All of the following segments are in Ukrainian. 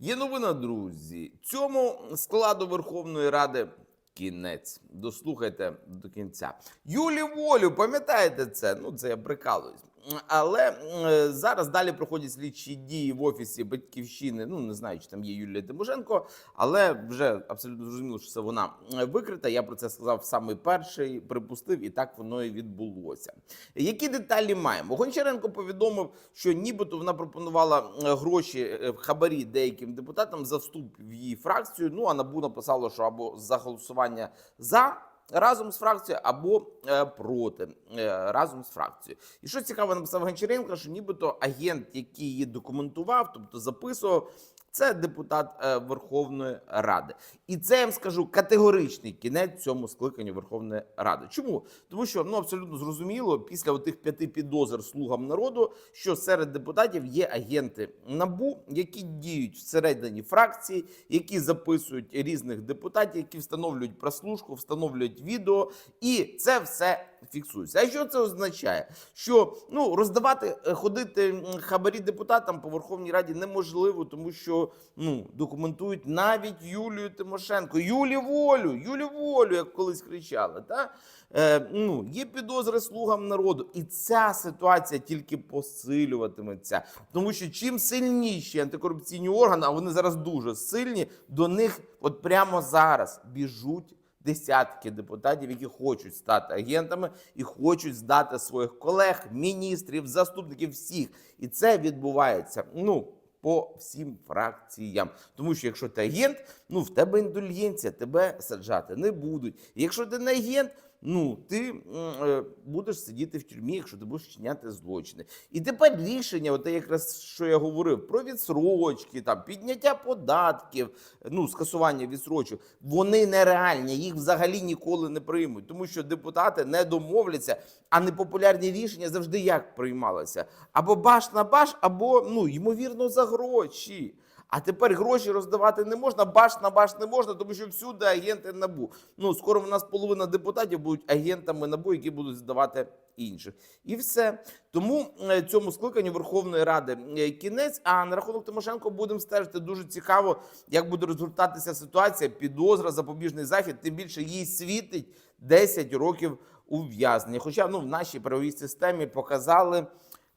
Є новина, друзі. Цьому складу Верховної Ради кінець. Дослухайте до кінця. Юлі Волю, пам'ятаєте це? Ну, це я прикалуюсь. Але е, зараз далі проходять слідчі дії в офісі батьківщини. Ну не знаю, чи там є Юлія Тимошенко, але вже абсолютно зрозуміло, що це вона е, викрита. Я про це сказав самий перший, припустив, і так воно і відбулося. Які деталі маємо? Гончаренко повідомив, що нібито вона пропонувала е, гроші в хабарі деяким депутатам за вступ в її фракцію. Ну а НАБУ написало, що або за голосування за. Разом з фракцією або е, проти е, разом з фракцією. І що цікаво, написав Гончаренко, що нібито агент, який її документував, тобто записував, це депутат е, Верховної Ради. І це я вам скажу категоричний кінець цьому скликанню Верховної Ради. Чому? Тому що ну абсолютно зрозуміло, після тих п'яти підозр слугам народу, що серед депутатів є агенти набу, які діють всередині фракції, які записують різних депутатів, які встановлюють прослушку, встановлюють відео, і це все фіксується. А що це означає? Що ну роздавати, е, ходити хабарі депутатам по Верховній Раді неможливо, тому що ну документують навіть Юлію Тимошенко, Юлі волю, Юлі волю, як колись кричали. Та? Е, ну, є підозри слугам народу, і ця ситуація тільки посилюватиметься. Тому що чим сильніші антикорупційні органи, а вони зараз дуже сильні, до них от прямо зараз біжуть десятки депутатів, які хочуть стати агентами і хочуть здати своїх колег, міністрів, заступників всіх. І це відбувається. Ну. По всім фракціям, тому що якщо ти агент, ну в тебе індульгенція, тебе саджати не будуть. І якщо ти не агент, ну ти е, будеш сидіти в тюрмі, якщо ти будеш вчиняти злочини. І тепер рішення, от якраз що я говорив, про відсрочки, там підняття податків, ну скасування відсрочок, вони нереальні, їх взагалі ніколи не приймуть, тому що депутати не домовляться, а непопулярні рішення завжди як приймалися? Або баш на баш, або ну ймовірно за гроші. А тепер гроші роздавати не можна, баш на баш не можна, тому що всюди агенти набу. Ну скоро в нас половина депутатів будуть агентами набу, які будуть здавати інших. І все. Тому е, цьому скликанню Верховної Ради е, кінець. А на рахунок Тимошенко будемо стежити. Дуже цікаво, як буде розгортатися ситуація. Підозра, запобіжний захід. Тим більше їй світить 10 років ув'язнення. Хоча ну в нашій правовій системі показали.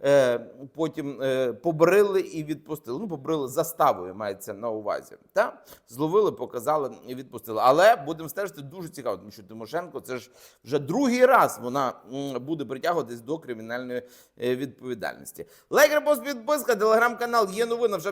Е, потім е, побрили і відпустили. Ну, побрили заставою, мається на увазі. Та? Зловили, показали і відпустили. Але будемо стежити дуже цікаво, тому що Тимошенко це ж вже другий раз вона буде притягуватись до кримінальної е, відповідальності. Лайк, репост, підписка, телеграм-канал є новина. Вже